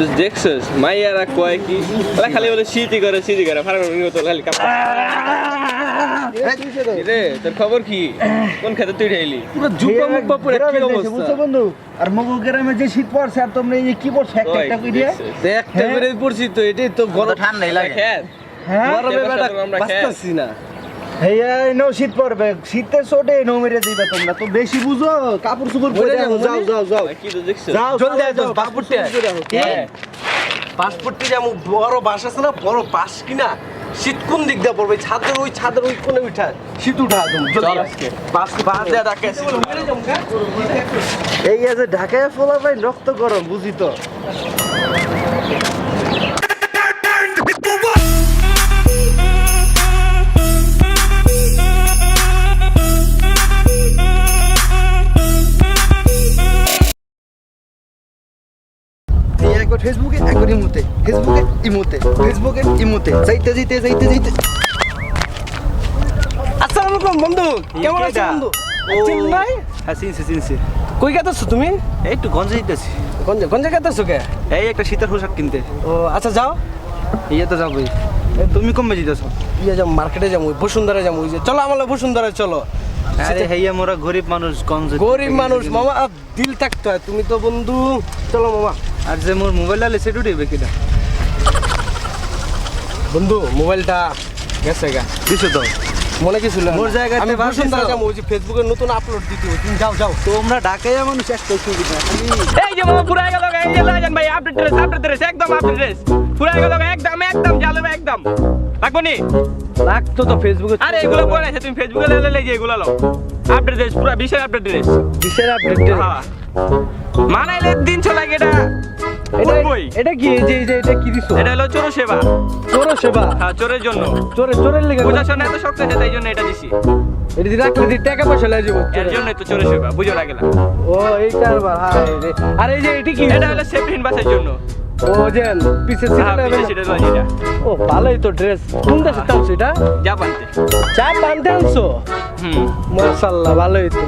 তুই দেখছিস মাইয়ারা কয় কি? খালি বলে শীতই করে শীতই করে ফার্মের মতো খালি কাপ। রে তোর খবর কি? কোন খেতে তুই ঢাইলি? পুরো জুপা মুপা পুরো কি অবস্থা? বুঝছ বন্ধু? আর মগু গ্রামে যে শীত পড়ছে আর তোমরা এই কি পড়ছে একটা একটা কই দিয়ে দেখছিস? একটা হ্যাঁ? করে পড়ছি তো এটাই তো গরম ঠান্ডাই খেত হ্যাঁ। গরমে বেটা বাঁচতাছি না। হেয়া নো শীত পড়বে। চোটে নো মেরে দিবা তোমরা। তো বেশি বুঝো কাপড় চুপড় পরে যাও, যাও যাও যাও। জলদি পাসপোর্টে যেমন বড় বাস আছে না বড় বাস কিনা শীত কোন দিক দিয়ে পড়বে? ছাদের ওই ছাদের ওই কোণে উঠা। শীত উঠা একদম চল আজকে। বাস বাস দেয়া ডাকে এই আছে ঢাকায় ফোলা ভাই রক্ত গরম বুঝি তো। একবার ফেসবুকে একবার ইমোতে। ফেসবুকে ইমোতে। ফেসবুকে ইমোতে। যাইতে যাইতে যাইতে যাইতে। আসসালামু আলাইকুম বন্ধু। কেমন আছো বন্ধু? চিন নাই হ্যাঁ চিনছি চিনছি। কই গেতেছো তুমি? এই একটু গঞ্জে দিতেছি গঞ্জে গঞ্জে গেতেছো কে? এই একটা শীতের পোশাক কিনতে। ও আচ্ছা যাও। ইয়ে তো যাবোই। তুমি কমবে দিতেছ ইয়ে যাব মার্কেটে যাব বসুন্ধরা যাব যে চলো আমার বসুন্ধরায় চলো। আরে হেইয়া মোরা গরিব মানুষ গঞ্জে গরিব মানুষ মামা দিল থাকতো তুমি তো বন্ধু। চলো মামা। আর যে মোর মোবাইল আলে সেটু দিবে কিনা? বন্ধু মোবাইলটা গেছে গা। দিছো তো। মনে কি ছিল মোর জায়গাতে আমি। ওই যে ফেসবুকে নতুন আপলোড দিতে। তুমি যাও যাও। তোমরা ঢাকাইয়া মানুষ একটা সুবিধা খালি এই যে মামা পুরা গেল এই যে লাজন ভাই আপডেট ড্রেস আপডেট ড্রেস একদম আপডেট ড্রেস পুরা গেল একদম একদম জালবে একদম। রাখব নি? লাগতো তো ফেসবুকে আরে এগুলো বলে আছে তুমি ফেসবুকে লেলে লেগে এগুলো লো। আপডেট ড্রেস পুরা বিশেষ আপডেট ড্রেস বিশের আপডেট হ্যাঁ মানাইলে দিন চলে এটা এটা বই এটা কি এই যে এই যে এটা কি দিছো? এটা হলো চোর সেবা। চোর সেবা? হ্যাঁ চোরের জন্য। চোরের চোরের লেগে জন্য এত শক্ত আছে তাই জন্য এটা দিছি। এটা দিয়ে রাখলে দিয়ে টাকা পয়সা লাগে যাব এর জন্য তো চোরের সেবা বুঝো লাগে না ও এইটা আবার হায় রে। আর এই যে এটা কি? এটা হলো সেফটিন বাসের জন্য। ও যে পিছে হ্যাঁ সিটে এটা ও ভালোই তো ড্রেস কোন দেশে টানছো এটা? জাপানতে। চা আনছো? হুম। মাশাআল্লাহ ভালোই তো।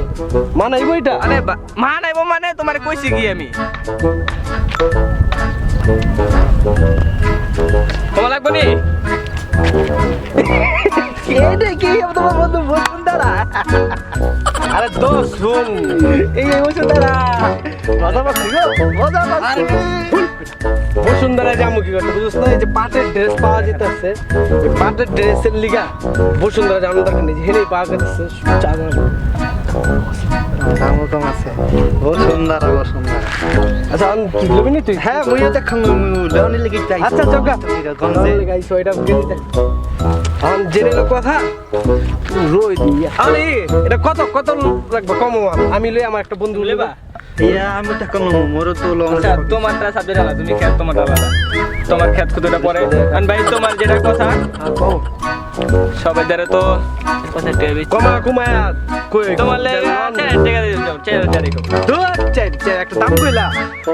মানাইবো এটা? আরে বা- মা নাইবো মানে তোমার কইছি কি আমি? তোমার লাগবে নি? এটা কি তোমার বন্ধু বসুন্ধরা আরে দোষ শুন। এই বসুন্ধরা মজা পাচ্ছি মজা পাচ্ছি। বসুন্ধরা যাব কি করতে বুঝছ না? এই যে পাটের ড্রেস পাওয়া যেতেছে এই পাটের ড্রেসের লিগা বসুন্ধরা যাওয়ার দরকার নেই হেলেই পাওয়া গেছে চা দামও কম আছে। বসুন্ধরা বসুন্ধরা। আচ্ছা আমি কি লবি নি তুই? হ্যাঁ লেওনি লেগে আচ্ছা চকা গেলি আম জেনে কথা। রই দিয়া আরে এটা কত কত লাগবে? কম আমি। লই আমার একটা বন্ধু লেবা। ইয়া আমি দেখাম মোর তো লং আচ্ছা তোমারটা সাবজেক্ট আলাদা তুমি খেত তোমার আলাদা তোমার খেত খুদটা পরে আর ভাই তোমার যেটা কথা সবাই দ্বারা তো কথা কমা কমা কই তোমার একটা দাম কইলা?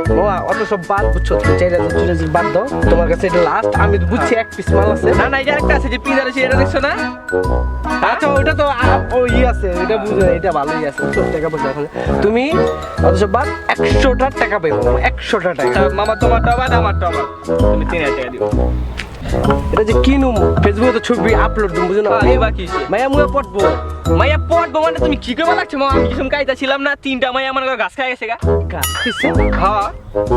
বাবা অত সব বাদ বুঝছ তুমি চাই হাজার চলে যাবে বাদ দাও। তোমার কাছে এটা লাস্ট আমি বুঝছি এক পিস মাল আছে। না না এই যে একটা আছে যে পিজার আছে এটা দেখছ না? আচ্ছা ওটা তো আ- আছে এটা বুঝো এটা ভালোই আছে সব টাকা পয়সা আছে। তুমি অত সব বাদ একশোটা টাকা পাইবো একশোটা টাকা। আচ্ছা, মামা আমার তুমি তিন হাজার টাকা দিও। এটা যে কিনুম ফেসবুকে তো ছবি আপলোড দিম বুঝো না? এই বাকি। মায়া মুয়া পটবো। মাইয়া পট বোমানে তুমি কি করে লাগছে মা? আমি কিছু কাইতা ছিলাম না? তিনটা মায়া আমার গাছ খাই গেছে গা। গাছ খেয়েছে হ্যাঁ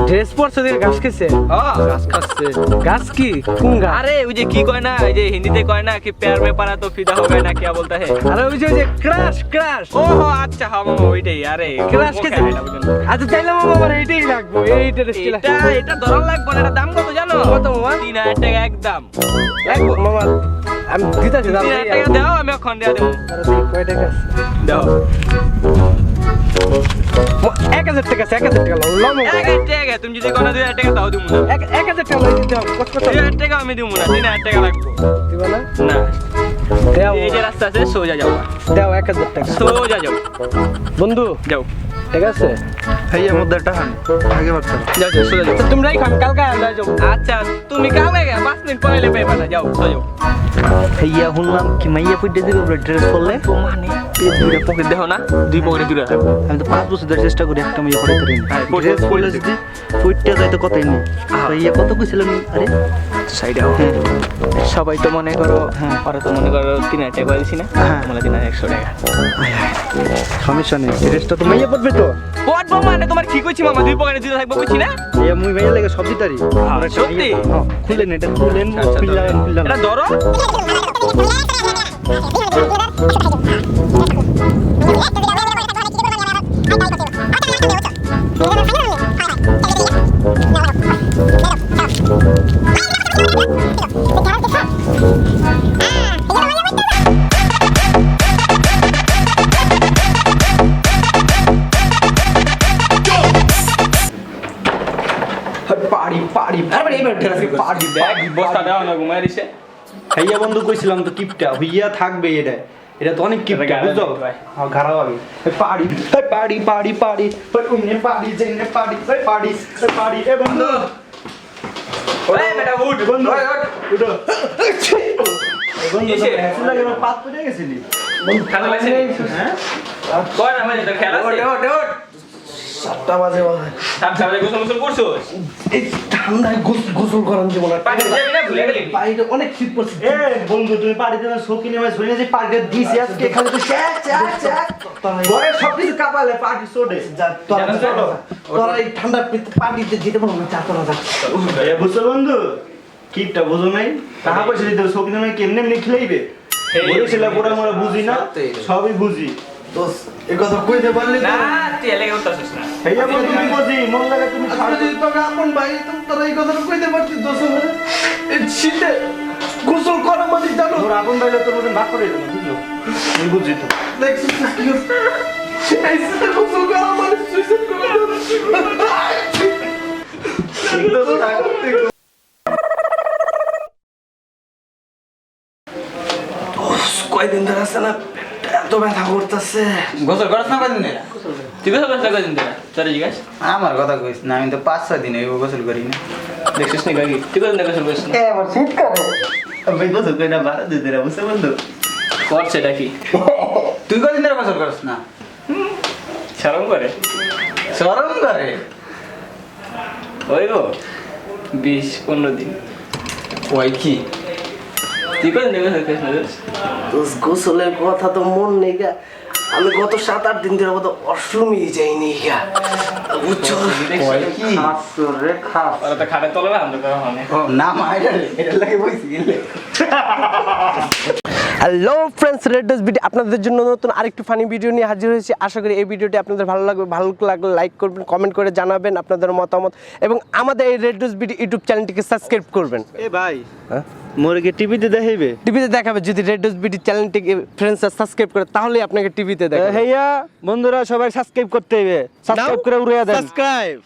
ড্রেস পরছে দিয়ে গাছ খেয়েছে হ্যাঁ গাছ খাচ্ছে গাছ কি? কোন গাছ? আরে ওই যে কি কয় না এই যে হিন্দিতে কয় না কি প্যার মে পারা তো ফিদা হবে না কি বলতে হে? আরে ওই যে ওই যে ক্রাশ ক্রাশ। ও হো আচ্ছা হ্যাঁ মামা ওইটাই আরে ক্রাশ কে আচ্ছা তাইলে মামা আমার এইটাই লাগবো এই ড্রেস কি লাগবে। এটা এটা দরকার লাগবে না দাম কত জানো? কত মামা? 3000 টাকা একদম। একদম মামা। আমি দিতেছি দাম তিন হাজার টাকা দাও আমি এখন দেওয়া দেবো কয় টাকা আছে? দাও মা- এক হাজার টাকা আছে এক হাজার টাকা লাও লাও মামা এক হাজার টাকা তুমি যদি কোনো দুই হাজার টাকা দাও দিব না এক এক হাজার টাকা লাগে দিতে হবে কত কত দুই হাজার টাকা আমি দিব না তিন হাজার টাকা লাগবে দিবা না না দেও এই যে রাস্তা আছে সোজা যাও দেও এক হাজার টাকা সোজা যাও বন্ধু যাও ঠিক আছে হেইয়া মধ্যে টাকা আগে বাড়তে যাও যাও সোজা যাও তো তোমরাই খান কালকে আনলা যাও আচ্ছা তুমি কাল গা পাঁচ মিনিট পরে লেবে পাঠা যাও সোজা যাও হেইয়া শুনলাম কি মাইয়া ফুটে দিবে ড্রেস পরলে মানে পকেট দেখো হ্যাঁ, ইয়ে সবাই তো মনে করো হ্যাঁ। ওরা তো মনে করো তিন হাজার টাকা বলছি না হ্যাঁ। মানে তোমার কি কইছি মামা দুই পকেটে দুইটা থাকব কইছি না ইয়ে মুই মাইয়া লাগে সব দিতারি সত্যি? খুলেন এটা খুলেন আচ্ছা, খুললেন। খুললেন এটা ধরো পাড়ি পাড়ি আরে এবার ঠেলা পাড়ি দেখ বস্তা দাও না ঘুমায় দিছে ভাইয়া বন্ধু কইছিলাম তো কিপটা হইয়া থাকবে এটা। এটা তো অনেক কিপটা বুঝছ? হয়। হবে এই পাড়ি এই পাড়ি পাড়ি পাড়ি ওই পাড়ি জেনে পাড়ি এই পাড়ি পাড়ি এ বন্ধু। ওই বেটা উঠ বন্ধু। উঠো। বন্ধু? তো লাগে পাত পড়ে গেছিলি। বন্ধু খেলা লাগছে হ্যাঁ? কয় না মানে তোর খেলা সাতটা বাজে বাজে সাত সাত গোসল গোসল করছোস এই ঠান্ডায় গোসল করান যে পানি যাবি না ভুলে গেলি? পাড়িটা অনেক শীত পড়ছে। এ বন্ধু তুমি পাড়িতে না শোকি নেমে শুনে যে পাড়িটা দিছি আজকে খালি তো চ্যাক চ্যাক চ্যাক ঘরে সব কিছু কাপালে পার্টি সোডে যা তোরা এই ঠান্ডা পার্টিতে যেতে পারব না চা যা। বুঝছ বন্ধু? বুঝো নাই? টাকা পয়সা দিতে শোকি নেমে কেমনে এমনি খেলাইবে? এই বলেছিল পুরো আমরা বুঝি না সবই বুঝি। দোস এই কথা কইতে পারলি না তুই উঠতেছিস। না ভাই গোসল করা মানে জানো আপন ভাইলে তোর মতন ভাগ করে বুঝলো? আমি তো। না গোসল করা মানে সুইসাইড করে কয়দিন ধরে আছে না? পেটটা এত ব্যথা করতেছে। গোসল করছ না ধরে? তুই গোসল করছিস কদিন ধরে? তোর জিজ্ঞাস আমার কথা কইস না আমি তো পাঁচ ছয় দিন হইব গোসল করি না। দেখছিস না কাকি তুই কদিন গোসল করছিস না এবার শীতকালে আমি গোসল করি না বারো দিন ধরে বুঝতে বন্ধু? কর সেটা কি? তুই কদিন ধরে গোসল করছ না? শরম করে? সরম করে? ওই গো বিশ পনেরো দিন। ওই কি? তুই কদিন ধরে গোসল করিস না? গোসলের কথা তো মন নেই গা। আমি গত সাত আট দিন ধরে অশ্রমই যাইনি বুঝছ? খাটে তোলে না hello friends red dose video আপনাদের জন্য নতুন আরেকটু ফানি ভিডিও নিয়ে হাজির হয়েছি। আশা করি এই ভিডিওটি আপনাদের ভালো লাগবে। ভালো লাগলে লাইক করবেন কমেন্ট করে জানাবেন আপনাদের মতামত। এবং আমাদের এই রেড ডোজ ভিডিও ইউটিউব চ্যানেলটিকে সাবস্ক্রাইব করবেন। এ ভাই হ্যাঁ? মোরগে টিভিতে দেখাইবে? টিভিতে দেখাবে যদি রেড ডোজ ভিডিও চ্যানেলটিকে ফ্রেন্ডসরা সাবস্ক্রাইব করে তাহলে আপনাকে টিভিতে দেখাবে। হেইয়া বন্ধুরা সবাই সাবস্ক্রাইব করতে হবে সাবস্ক্রাইব করে উড়িয়ে দেন। সাবস্ক্রাইব